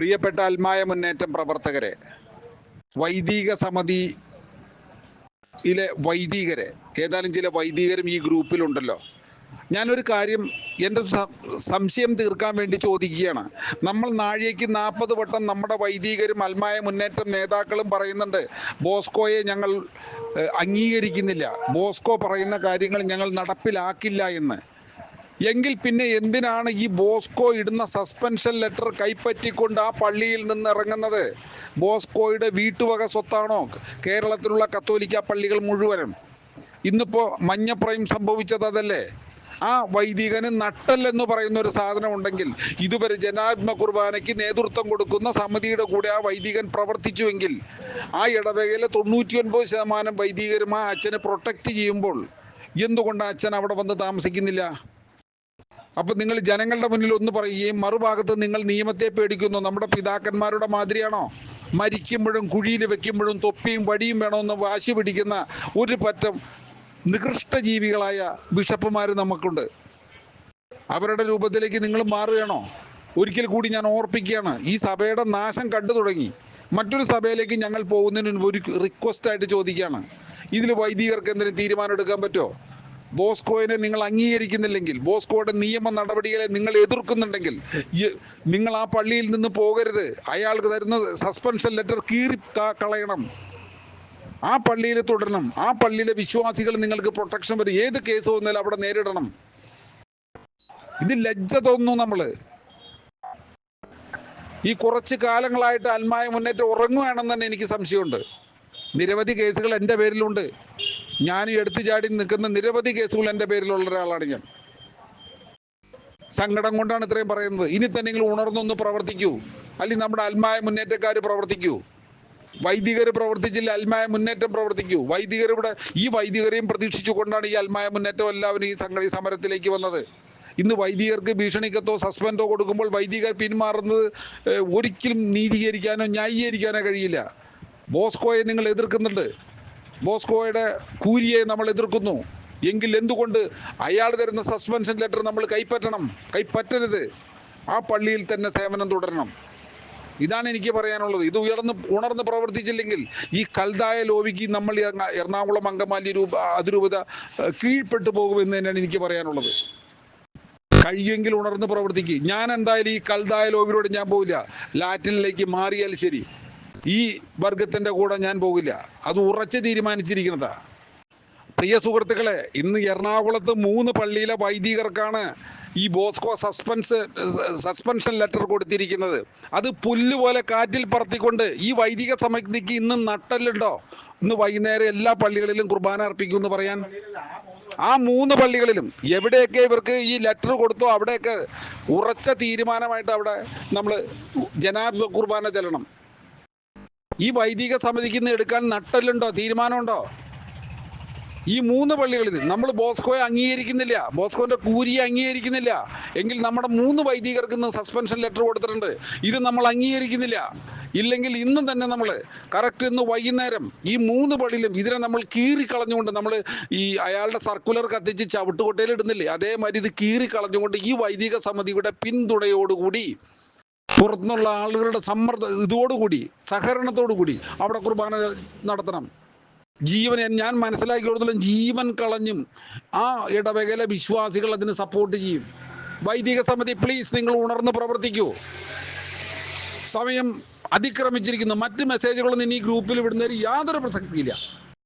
പ്രിയപ്പെട്ട അൽമായ മുന്നേറ്റം പ്രവർത്തകരെ വൈദിക സമിതിയിലെ വൈദികരെ ഏതാനും ചില വൈദികരും ഈ ഗ്രൂപ്പിലുണ്ടല്ലോ. ഞാനൊരു കാര്യം എന്റെ സംശയം തീർക്കാൻ വേണ്ടി ചോദിക്കുകയാണ്. നമ്മൾ നാഴികയ്ക്ക് നാൽപ്പത് വട്ടം നമ്മുടെ വൈദികരും അൽമായ മുന്നേറ്റം നേതാക്കളും പറയുന്നുണ്ട് ബോസ്കോയെ ഞങ്ങൾ അംഗീകരിക്കുന്നില്ല. ബോസ്കോ പറയുന്ന കാര്യങ്ങൾ ഞങ്ങൾ നടപ്പിലാക്കില്ല എന്ന്. എങ്കിൽ പിന്നെ എന്തിനാണ് ഈ ബോസ്കോ ഇടുന്ന സസ്പെൻഷൻ ലെറ്റർ കൈപ്പറ്റിക്കൊണ്ട് ആ പള്ളിയിൽ നിന്ന് ഇറങ്ങുന്നത് ബോസ്കോയുടെ വീട്ടുവക സ്വത്താണോ? കേരളത്തിലുള്ള കത്തോലിക്ക പള്ളികൾ മുഴുവനും. ഇന്നിപ്പോ മഞ്ഞപ്രയം സംഭവിച്ചത് അതല്ലേ? ആ വൈദികന് നട്ടൽ എന്ന് പറയുന്ന ഒരു സാധനം ഉണ്ടെങ്കിൽ ഇതുവരെ ജനാത്മ കുർബാനയ്ക്ക് നേതൃത്വം കൊടുക്കുന്ന സമിതിയുടെ കൂടെ ആ വൈദികൻ പ്രവർത്തിച്ചുവെങ്കിൽ ആ ഇടവകയിലെ തൊണ്ണൂറ്റി ഒൻപത് ശതമാനം വൈദികരും ആ അച്ഛനെ പ്രൊട്ടക്റ്റ് ചെയ്യുമ്പോൾ എന്തുകൊണ്ട് അച്ഛൻ അവിടെ വന്ന് താമസിക്കുന്നില്ല? അപ്പൊ നിങ്ങൾ ജനങ്ങളുടെ മുന്നിൽ ഒന്ന് പറയുകയും മറുഭാഗത്ത് നിങ്ങൾ നിയമത്തെ പേടിക്കുന്നു. നമ്മുടെ പിതാക്കന്മാരുടെ മാതിരിയാണോ? മരിക്കുമ്പോഴും കുഴിയിൽ വെക്കുമ്പോഴും തൊപ്പിയും വടിയും വേണമെന്ന് വാശി പിടിക്കുന്ന ഒരു പറ്റം നികൃഷ്ട ജീവികളായ ബിഷപ്പുമാർ നമുക്കുണ്ട്. അവരുടെ രൂപത്തിലേക്ക് നിങ്ങൾ മാറുകയാണോ? ഒരിക്കൽ കൂടി ഞാൻ ഓർപ്പിക്കുകയാണ്. ഈ സഭയുടെ നാശം കണ്ടു തുടങ്ങി. മറ്റൊരു സഭയിലേക്ക് ഞങ്ങൾ പോകുന്നതിന് ഒരു റിക്വസ്റ്റ് ആയിട്ട് ചോദിക്കുകയാണ്. ഇതിൽ വൈദികർക്ക് എന്തെങ്കിലും തീരുമാനം എടുക്കാൻ പറ്റുമോ? ബോസ്കോയിനെ നിങ്ങൾ അംഗീകരിക്കുന്നില്ലെങ്കിൽ ബോസ്കോയുടെ നിയമ നടപടികളെ നിങ്ങൾ എതിർക്കുന്നുണ്ടെങ്കിൽ നിങ്ങൾ ആ പള്ളിയിൽ നിന്ന് പോകരുത്. അയാൾക്ക് തരുന്ന സസ്പെൻഷൻ ലെറ്റർ കീറി കളയണം. ആ പള്ളിയിൽ തുടരണം. ആ പള്ളിയിലെ വിശ്വാസികൾ നിങ്ങൾക്ക് പ്രൊട്ടക്ഷൻ വരും. ഏത് കേസ് വന്നാലും അവിടെ നേരിടണം. ഇത് ലജ്ജ തോന്നുന്നു നമ്മൾ. ഈ കുറച്ച് കാലങ്ങളായിട്ട് അൽമായ മുന്നേറ്റം ഉറങ്ങുകയാണെന്ന് തന്നെ എനിക്ക് സംശയമുണ്ട്. നിരവധി കേസുകൾ എന്റെ പേരിലുണ്ട്. ഞാൻ എടുത്തു ചാടി നിൽക്കുന്ന നിരവധി കേസുകൾ എന്റെ പേരിലുള്ള ഒരാളാണ് ഞാൻ. സങ്കടം കൊണ്ടാണ് ഇത്രയും പറയുന്നത്. ഇനി തന്നെ നിങ്ങൾ ഉണർന്നൊന്ന് പ്രവർത്തിക്കൂ. അല്ലെങ്കിൽ നമ്മുടെ അൽമായ മുന്നേറ്റക്കാർ പ്രവർത്തിക്കൂ. വൈദികർ പ്രവർത്തിച്ചില്ല അൽമായ മുന്നേറ്റം പ്രവർത്തിക്കൂ. വൈദികർ ഇവിടെ ഈ വൈദികരെയും പ്രതീക്ഷിച്ചുകൊണ്ടാണ് ഈ അൽമായ മുന്നേറ്റം എല്ലാവരും ഈ സംഘ ഈ സമരത്തിലേക്ക് വന്നത്. ഇന്ന് വൈദികർക്ക് ഭീഷണിക്കത്തോ സസ്പെൻഡോ കൊടുക്കുമ്പോൾ വൈദികർ പിന്മാറുന്നത് ഒരിക്കലും നീതീകരിക്കാനോ ന്യായീകരിക്കാനോ കഴിയില്ല. ബോസ്കോയെ നിങ്ങൾ എതിർക്കുന്നുണ്ട്. ബോസ്കോയുടെ കൂലിയെ നമ്മൾ എതിർക്കുന്നു. എങ്കിൽ എന്തുകൊണ്ട് അയാൾ തരുന്ന സസ്പെൻഷൻ ലെറ്റർ നമ്മൾ കൈപ്പറ്റണം? കൈപ്പറ്റരുത്. ആ പള്ളിയിൽ തന്നെ സേവനം തുടരണം. ഇതാണ് എനിക്ക് പറയാനുള്ളത്. ഇത് ഉയർന്ന് ഉണർന്ന് പ്രവർത്തിച്ചില്ലെങ്കിൽ ഈ കൽതായ ലോബിക്ക് നമ്മൾ എറണാകുളം അങ്കമാലി രൂപ അതിരൂപത കീഴ്പ്പെട്ടു പോകുമെന്ന് തന്നെയാണ് എനിക്ക് പറയാനുള്ളത്. കഴിയുമെങ്കിൽ ഉണർന്ന് പ്രവർത്തിക്കുക ഞാൻ എന്തായാലും ഈ കൽതായ ലോബിയോട് ഞാൻ പോവില്ല. ലാറ്റിനിലേക്ക് മാറിയാൽ ശരി. ഈ വർഗത്തിന്റെ കൂടെ ഞാൻ പോകില്ല. അത് ഉറച്ച് തീരുമാനിച്ചിരിക്കുന്നതാ പ്രിയ സുഹൃത്തുക്കളെ ഇന്ന് എറണാകുളത്ത് മൂന്ന് പള്ളിയിലെ വൈദികർക്കാണ് ഈ ബോസ്കോ സസ്പെൻസ് സസ്പെൻഷൻ ലെറ്റർ കൊടുത്തിരിക്കുന്നത്. അത് പുല്ല് പോലെ കാറ്റിൽ പറത്തിക്കൊണ്ട് ഈ വൈദിക സമിതിക്ക് ഇന്ന് നട്ടല്ലുണ്ടോ? ഇന്ന് വൈകുന്നേരം എല്ലാ പള്ളികളിലും കുർബാന അർപ്പിക്കും എന്ന് പറയാൻ. ആ മൂന്ന് പള്ളികളിലും എവിടെയൊക്കെ ഇവർക്ക് ഈ ലെറ്റർ കൊടുത്തോ അവിടെയൊക്കെ ഉറച്ച തീരുമാനമായിട്ട് അവിടെ നമ്മൾ ജനാബ് കുർബാന ചെല്ലണം. ഈ വൈദിക സമിതിക്ക് ഇന്ന് എടുക്കാൻ നട്ടല്ലുണ്ടോ? തീരുമാനമുണ്ടോ? ഈ മൂന്ന് പള്ളികളിൽ നമ്മൾ ബോസ്കോയെ അംഗീകരിക്കുന്നില്ല. ബോസ്കോന്റെ കൂരിയെ അംഗീകരിക്കുന്നില്ല. എങ്കിൽ നമ്മുടെ മൂന്ന് വൈദികർക്ക് ഇന്ന് സസ്പെൻഷൻ ലെറ്റർ കൊടുത്തിട്ടുണ്ട്. ഇത് നമ്മൾ അംഗീകരിക്കുന്നില്ല. ഇല്ലെങ്കിൽ ഇന്നും തന്നെ നമ്മൾ കറക്റ്റ് ഇന്ന് വൈകുന്നേരം ഈ മൂന്ന് പള്ളിയിലും ഇതിനെ നമ്മൾ കീറിക്കളഞ്ഞുകൊണ്ട് നമ്മൾ ഈ അയാളുടെ സർക്കുലർ കത്തിച്ച് ചവിട്ടുകൊട്ടയിൽ ഇടുന്നില്ലേ? അതേമാതിരി ഇത് കീറിക്കളഞ്ഞുകൊണ്ട് ഈ വൈദിക സമിതിയുടെ പിന്തുണയോടുകൂടി പുറത്തുനിന്നുള്ള ആളുകളുടെ സമ്മർദ്ദ ഇതോടുകൂടി സഹകരണത്തോടു കൂടി അവിടെ കുർബാന നടത്തണം. ജീവൻ ഞാൻ മനസ്സിലാക്കി മനസ്സിലാക്കിയോടത്തോളം ജീവൻ കളഞ്ഞും ആ ഇടവകയിലെ വിശ്വാസികൾ അതിന് സപ്പോർട്ട് ചെയ്യും. വൈദിക സമിതി പ്ലീസ് നിങ്ങൾ ഉണർന്ന് പ്രവർത്തിക്കൂ. സമയം അതിക്രമിച്ചിരിക്കുന്നു. മറ്റ് മെസ്സേജുകളൊന്നും ഇനി ഗ്രൂപ്പിൽ വിടുന്നതിന് യാതൊരു പ്രസക്തിയില്ല.